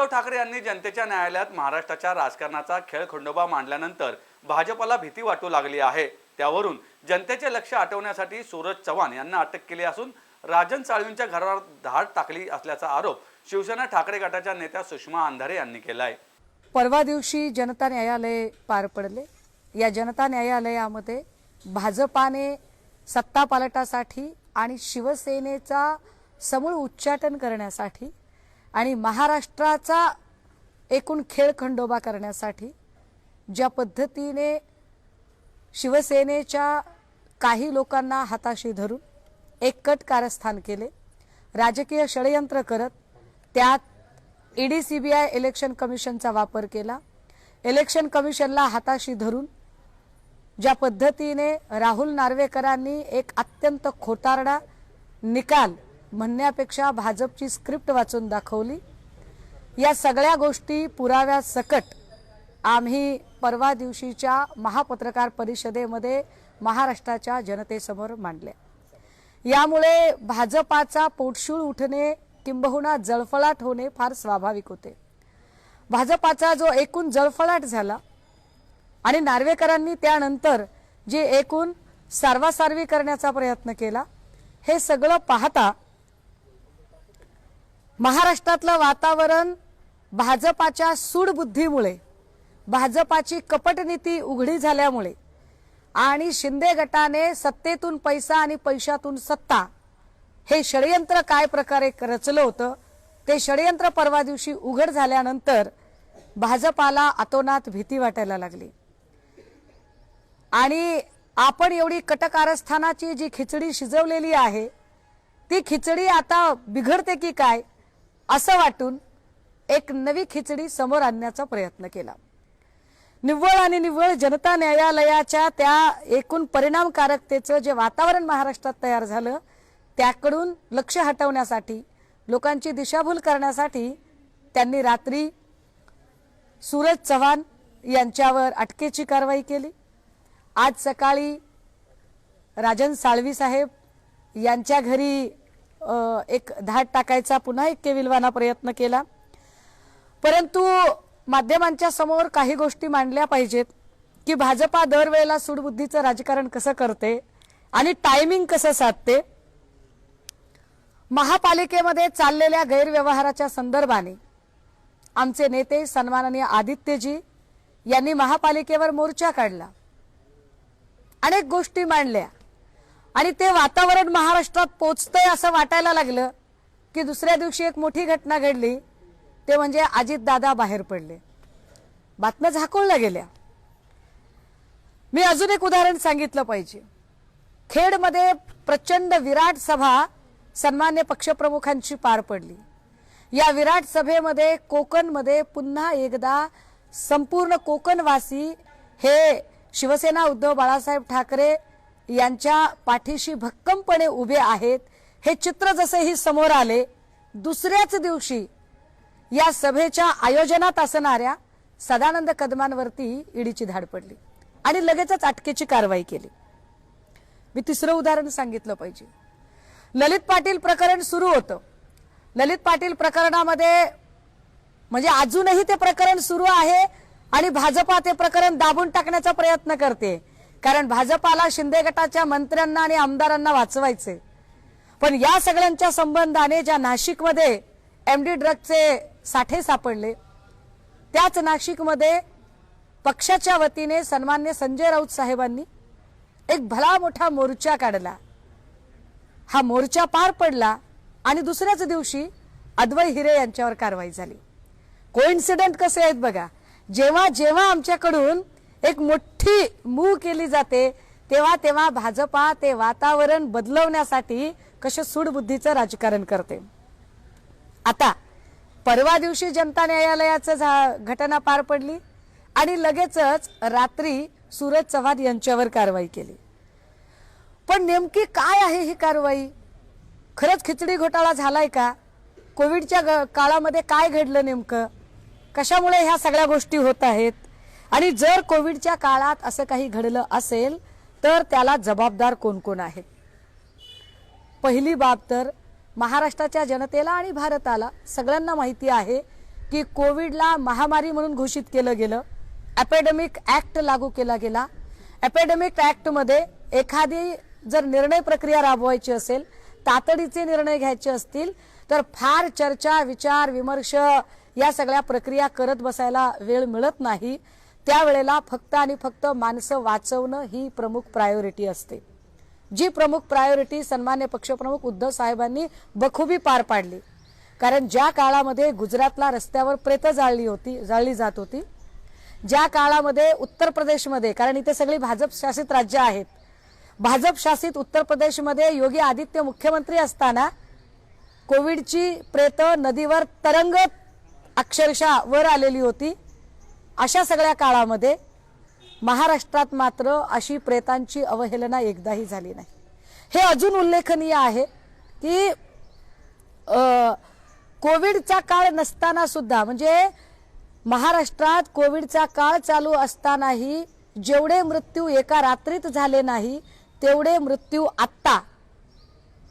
उद्धव ठाकरे यांनी जनतेच्या न्यायालयात महाराष्ट्राच्या राजकारणाचा खेळ खंडोबा मांडल्यानंतर भाजपला भीती वाटू लागली आहे. त्यावरून जनतेचे लक्ष आटवण्यासाठी सूरज चव्हाण यांना अटक केली असून राजन साळवींच्या घरावर धाड टाकली असल्याचा आरोप शिवसेना ठाकरे गटाच्या नेत्या सुषमा अंधारे यांनी केलाय. परवा दिवशी जनता न्यायालय पार पडले. या जनता न्यायालयामध्ये भाजपाने सत्ता पालटासाठी आणि शिवसेनेचा समूळ उच्चाटन करण्यासाठी आणि महाराष्ट्राचा एकूण खेळ खंडोबा करण्यासाठी ज्या पद्धतीने शिवसेनेच्या काही लोकांना हाताशी धरून एककट कारस्थान केले राजकीय षडयंत्र करत त्यात ईडी आय इलेक्शन कमिशनचा वापर केला इलेक्शन कमिशनला हाताशी धरून ज्या पद्धतीने राहुल नार्वेकरांनी एक अत्यंत खोटारडा निकाल म्हणण्यापेक्षा भाजपची स्क्रिप्ट वाचून दाखवली. या सगळ्या गोष्टी पुराव्या सकट आम्ही परवा दिवशीच्या महापत्रकार परिषदेमध्ये महाराष्ट्राच्या जनतेसमोर मांडल्या यामुळे भाजपाचा पोटशूळ उठणे किंबहुना जळफळाट होणे फार स्वाभाविक होते. भाजपाचा जो एकूण जळफळाट झाला आणि नार्वेकरांनी त्यानंतर जे एकूण सारवासारवी करण्याचा प्रयत्न केला हे सगळं पाहता महाराष्ट्रातलं वातावरण भाजपाच्या सूडबुद्धीमुळे भाजपाची कपटनीती उघडी झाल्यामुळे आणि शिंदे गटाने सत्तेतून पैसा आणि पैशातून सत्ता हे षडयंत्र काय प्रकारे रचलं होतं ते षडयंत्र परवा दिवशी उघड झाल्यानंतर भाजपाला अतोनात भीती वाटायला लागली. आणि आपण एवढी कटकारस्थानाची जी खिचडी शिजवलेली आहे ती खिचडी आता बिघडते की काय? असं वाटून एक नवी खिचडी समोर आणण्याचा प्रयत्न केला. निव्वळ आणि निव्वळ जनता न्यायालयाच्या त्या एकूण परिणामकारकतेचं जे वातावरण महाराष्ट्रात तयार झालं त्याकडून लक्ष हटवण्यासाठी लोकांची दिशाभूल करण्यासाठी त्यांनी रात्री सूरज चव्हाण यांच्यावर अटकेची कारवाई केली. आज सकाळी राजन साळवी साहेब यांच्या घरी एक धाड टाकायचा पुन्हा एक केविलवाना प्रयत्न केला. परंतु माध्यमांच्या समोर काही गोष्टी मांडल्या पाहिजेत की भाजपा दरवेळेला सुडबुद्धीचं राजकारण कसं करते आणि टायमिंग कसं साधते? महापालिकेमध्ये चाललेल्या गैरव्यवहाराच्या संदर्भाने आमचे नेते सन्माननीय आदित्यजी यांनी महापालिकेवर मोर्चा काढला. अनेक गोष्टी मांडल्या. आणि ते वातावरण महाराष्ट्रात पोचतंय असं वाटायला लागलं की दुसऱ्या दिवशी एक मोठी घटना घडली. ते म्हणजे अजितदादा बाहेर पडले. बातम्या झाकळल्या गेल्या. मी अजून एक उदाहरण सांगितलं पाहिजे. खेडमध्ये प्रचंड विराट सभा सन्मान्य पक्षप्रमुखांची पार पडली. या विराट सभेमध्ये कोकणमध्ये पुन्हा एकदा संपूर्ण कोकणवासी हे शिवसेना उद्धव बाळासाहेब ठाकरे यांच्या पाठीशी भक्कमपणे उभे आहेत. हे चित्र जसेही समोर आले दुसऱ्याच दिवशी या सभेच्या आयोजनात असणाऱ्या सदानंद कदमांवरती ईडीची धाड पडली आणि लगेचच अटकेची कारवाई केली. मी तिसरं उदाहरण सांगितलं पाहिजे. ललित पाटील प्रकरण सुरू होतं. ललित पाटील प्रकरणामध्ये म्हणजे अजूनही ते प्रकरण सुरू आहे आणि भाजपा ते प्रकरण दाबून टाकण्याचा प्रयत्न करते. कारण भाजपाला शिंदे गटाच्या मंत्र्यांना आणि आमदारांना वाचवायचे पण या सगळ्यांच्या संबंधाने ज्या नाशिकमध्ये एमडी ड्रगचे साठे सापडले त्याच नाशिकमध्ये पक्षाच्या वतीने सन्मान्य संजय राऊत साहेबांनी एक भला मोठा मोर्चा काढला. हा मोर्चा पार पडला आणि दुसऱ्याच दिवशी अद्वय हिरे यांच्यावर कारवाई झाली. कोइन्सिडेंट कसे आहेत बघा जेव्हा जेव्हा आमच्याकडून एक मोठी मूव केली जाते. तेव्हा तेव्हा भाजपा ते वातावरण बदलवण्यासाठी कसे सूडबुद्धीचं राजकारण करते. आता परवा दिवशी जनता न्यायालयाचं झा- घटना पार पडली आणि लगेचच रात्री सूरज चव्हाण यांच्यावर कारवाई केली. पण नेमकी काय आहे ही कारवाई? खरंच खिचडी घोटाळा झालाय का? कोविडच्या काळामध्ये काय घडलं नेमकं? कशामुळे ह्या सगळ्या गोष्टी होत आहेत? आणि जर कोविडच्या काळात असं काही घडलं असेल तर त्याला जबाबदार कोण कोण आहेत पहिली बाब तर महाराष्ट्राच्या जनतेला आणि भारताला सगळ्यांना माहिती आहे की कोविडला महामारी म्हणून घोषित केलं गेलं एपेडेमिक ॲक्ट लागू केला गेला. एपेडेमिक ॲक्टमध्ये एखादी जर निर्णय प्रक्रिया राबवायची असेल तातडीचे निर्णय घ्यायचे असतील तर फार चर्चा विचार विमर्श या सगळ्या प्रक्रिया करत बसायला वेळ मिळत नाही. त्यावेळेला फक्त आणि फक्त माणसं वाचवणं ही प्रमुख प्रायोरिटी असते. जी प्रमुख प्रायोरिटी सन्मान्य पक्षप्रमुख उद्धव साहेबांनी बखुबी पार पाडली. कारण ज्या काळामध्ये गुजरातला रस्त्यावर प्रेत जाळली होती जाळली जात होती ज्या काळामध्ये उत्तर प्रदेशमध्ये कारण इथे सगळी भाजप शासित राज्य आहेत भाजप शासित उत्तर प्रदेशमध्ये योगी आदित्य मुख्यमंत्री असताना कोविडची प्रेत नदीवर तरंगत अक्षरशः वर आलेली होती. अशा सगळ्या काळामध्ये महाराष्ट्रात मात्र अशी प्रेतांची अवहेलना एकदाही झाली नाही. हे अजून उल्लेखनीय आहे की कोविडचा काळ नसताना सुद्धा म्हणजे महाराष्ट्रात कोविडचा काळ चालू असतानाही जेवढे मृत्यू एका रात्रीत झाले नाही तेवढे मृत्यू आत्ता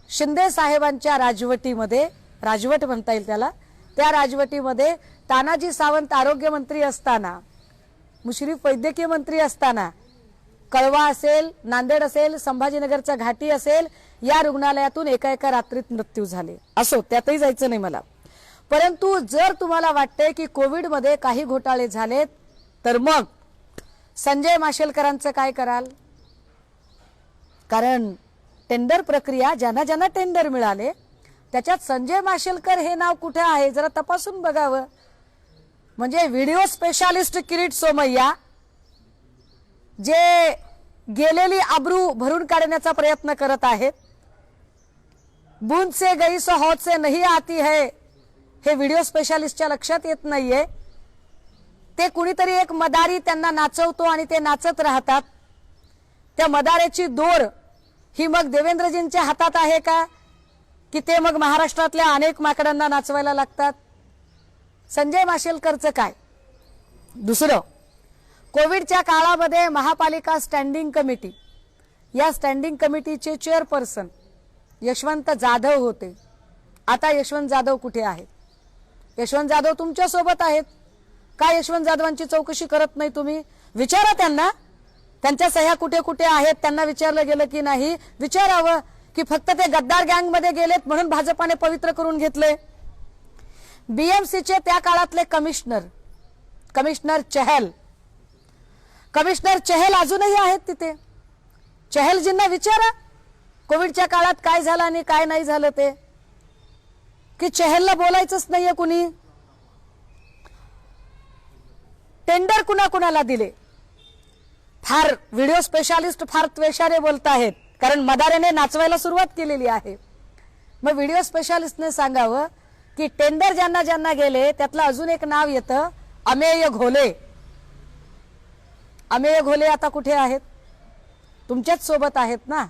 शिंदे साहेबांच्या राजवटीमध्ये राजवट म्हणता येईल त्याला त्या राजवटीमध्ये तानाजी सावंत आरोग्यमंत्री असताना मुश्रीफ वैद्यकीय मंत्री असताना कळवा असेल नांदेड असेल संभाजीनगरचा घाटी असेल या रुग्णालयातून एका एका रात्रीत मृत्यू झाले. असो त्यातही जायचं नाही मला. परंतु जर तुम्हाला वाटते की कोविडमध्ये काही घोटाळे झालेत तर मग संजय माशेलकरांचं काय कराल? कारण टेंडर प्रक्रिया ज्यांना ज्यांना टेंडर मिळाले त्याच्यात संजय माशेलकर हे नाव कुठे आहे? जरा तपासून बघावं. म्हणजे व्हिडिओ स्पेशालिस्ट किरीट सोमय्या जे गेलेली आबरू भरून काढण्याचा प्रयत्न करत आहेत. बूंद से गई सो हौद से नहीं आती है. हे व्हिडिओ स्पेशालिस्टच्या लक्षात येत नाहीये. ते कुणीतरी एक मदारी त्यांना नाचवतो आणि ते नाचत राहतात. त्या मदाऱ्याची दोर ही मग देवेंद्रजींच्या हातात आहे का? की ते मग महाराष्ट्रातल्या अनेक माकडांना नाचवायला लागतात? संजय माशेलकरचं काय? दुसरं कोविडच्या काळामध्ये महापालिका स्टँडिंग कमिटी. या स्टँडिंग कमिटीचे चेअरपर्सन यशवंत जाधव होते. आता यशवंत जाधव कुठे आहेत? यशवंत जाधव तुमच्यासोबत आहेत. का यशवंत जाधवांची चौकशी करत नाही तुम्ही? विचारा त्यांना. त्यांच्या सह्या कुठे कुठे आहेत? त्यांना विचारलं गेलं की नाही. विचारावं. की फक्त ते गद्दार गँगमध्ये गेलेत म्हणून भाजपाने पवित्र करून घेतले. बीएमसीचे त्या काळातले commissioner commissioner Chahal. Commissioner Chahal अजूनही आहेत तिथे. चहलजींना विचारा कोविडच्या काळात काय झालं आणि काय नाही झालं ते. की चहलला बोलायचंच नाहीये कुणी. टेंडर कुणा कुणाला दिले? फार व्हिडिओ स्पेशालिस्ट फार त्वेषारे बोलत आहेत कारण मदारेने नाचवायला सुरुवात केलेली आहे. मग व्हिडिओ स्पेशालिस्टने सांगावं की टेंडर ज्यांना ज्यांना गेले त्यातलं अजून एक नाव येतं अमेय घोले. अमेय घोले आता कुठे आहेत? तुमच्याच सोबत आहेत ना?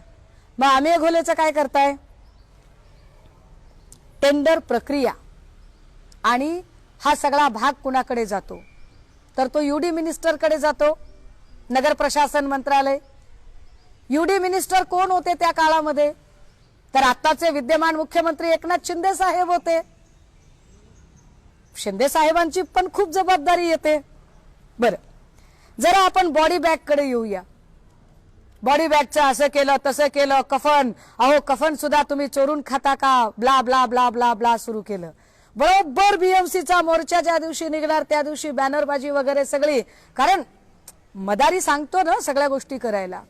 मग अमेय घोलेचं काय करताय? टेंडर प्रक्रिया. आणि हा सगळा भाग कुणाकडे जातो? तर तो युडी मिनिस्टरकडे जातो नगर प्रशासन मंत्रालय युडी मिनिस्टर कोण होते त्या काळामध्ये? तर आताचे विद्यमान मुख्यमंत्री एकनाथ शिंदे साहेब होते. शिंदे साहेबांची पण खूप जबाबदारी येते. बर. जरा आपण बॉडी बॅगकडे येऊया. बॉडी बॅगचं असं केलं तसं केलं कफन. अहो कफन सुद्धा तुम्ही चोरून खाता का? Blah blah blah blah blah सुरू केलं. बरोबर बीएमसीचा मोर्चा ज्या दिवशी निघणार त्या दिवशी बॅनरबाजी वगैरे सगळी. कारण मदारी सांगतो ना सगळ्या गोष्टी करायला.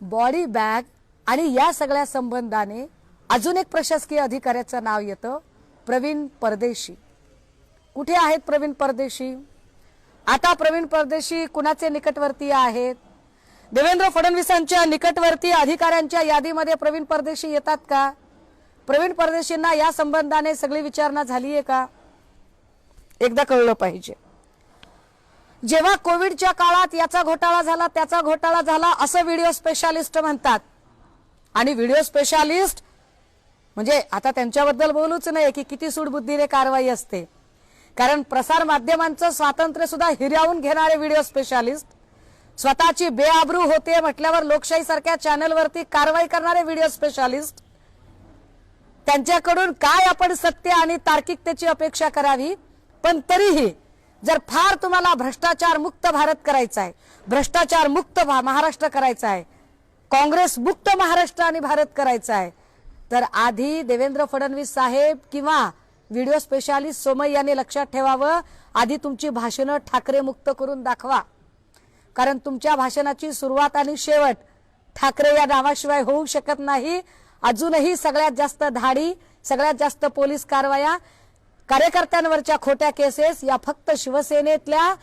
बॉडी बॅग आणि या सगळ्या संबंधाने अजून एक प्रशासकीय अधिकाऱ्याचं नाव येतं प्रवीण परदेशी. कुठे आहेत प्रवीण परदेशी? आता प्रवीण परदेशी कुणाचे निकटवर्तीय आहेत? देवेंद्र फडणवीसांच्या निकटवर्तीय अधिकाऱ्यांच्या यादीमध्ये प्रवीण परदेशी येतात का? प्रवीण परदेशींना या संबंधाने सगळी विचारणा झाली आहे का? एकदा कळलं पाहिजे. जेव्हा कोविडच्या काळात याचा घोटाळा झाला त्याचा घोटाळा झाला असं व्हिडिओ स्पेशालिस्ट म्हणतात. आणि व्हिडिओ स्पेशालिस्ट म्हणजे आता त्यांच्याबद्दल बोलूच नाही की किती सूडबुद्धीने कारवाई असते. कारण प्रसार माध्यमांचं स्वातंत्र्य सुद्धा हिरावून घेणारे व्हिडिओ स्पेशालिस्ट स्वतःची बेआबरू होते म्हटल्यावर लोकशाहीसारख्या चॅनलवरती कारवाई करणारे व्हिडिओ स्पेशालिस्ट त्यांच्याकडून काय आपण सत्य आणि तार्किकतेची अपेक्षा करावी? पण तरीही जर फार तुम्हाला भ्रष्टाचार मुक्त भारत करायचा आहे भ्रष्टाचार मुक्त महाराष्ट्र करायचा आहे काँग्रेस मुक्त महाराष्ट्र आणि भारत करायचा आहे तर आधी देवेंद्र फडणवीस साहेब किंवा व्हिडिओ स्पेशालिस्ट सोमय यांनी लक्षात ठेवावं. आधी तुमची भाषणं ठाकरे मुक्त करून दाखवा. कारण तुमच्या भाषणाची सुरुवात आणि शेवट ठाकरे या नावाशिवाय होऊ शकत नाही. अजूनही सगळ्यात जास्त धाडी सगळ्यात जास्त पोलीस कारवाया कार्यकर्त्यांवरच्या खोट्या केसेस या फक्त शिवसेनेतल्या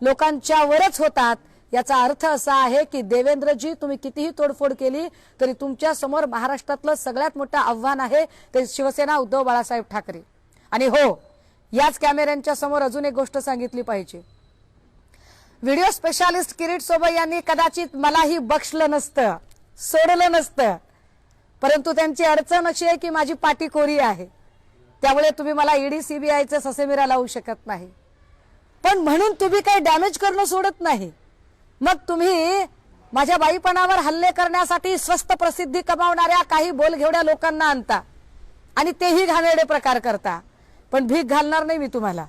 लोकांच्यावरच होतात. याचा अर्थ असा आहे की देवेंद्रजी तुम्ही कितीही तोडफोड केली तरी तुमच्यासमोर महाराष्ट्रातलं सगळ्यात मोठं आव्हान आहे ते शिवसेना उद्धव बाळासाहेब ठाकरे. आणि हो याच कॅमेऱ्यांच्या समोर अजून एक गोष्ट सांगितली पाहिजे. व्हिडिओ स्पेशालिस्ट किरीट सोबत यांनी कदाचित मलाही बक्षलं नसतं सोडलं नसतं. परंतु त्यांची अडचण अशी आहे की माझी पाटी कोरी आहे. त्यामुळे तुम्ही मला ईडी सीबीआयचं ससेमिरा लावू शकत नाही. पण म्हणून तुम्ही काही डॅमेज करणं सोडत नाही. मग तुम्ही माझ्या बाईपणावर हल्ले करण्यासाठी स्वस्त प्रसिद्धी कमावणाऱ्या काही बोलघेवड्या लोकांना आणता आणि तेही घाणेरडे प्रकार करता. पण भीक घालणार नाही मी तुम्हाला.